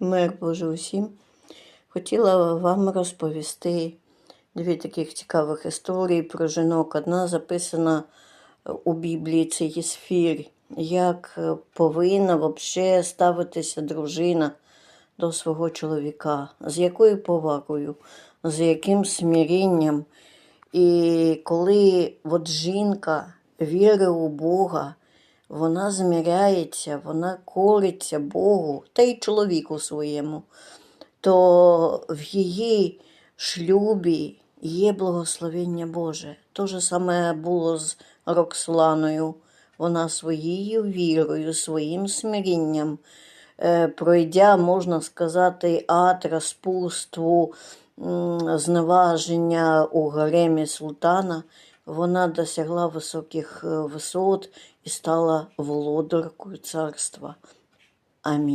Мир Боже усім. Хотіла вам розповісти дві таких цікавих історії про жінок. Одна записана у Біблії, це Єсфір. Як е, повинна взагалі ставитися дружина до свого чоловіка, з якою повагою, з яким смирінням. І коли от жінка вірить у Бога, вона зміряється, вона кориться Богу та й чоловіку своєму, то в її шлюбі є благословення Боже. Те ж саме було з Роксоланою. Вона своєю вірою, своїм смирінням, е, пройдя, можна сказати, ад, розпуству, зневаження у гаремі султана, вона досягла високих е, висот і стала володаркою царства. Амінь.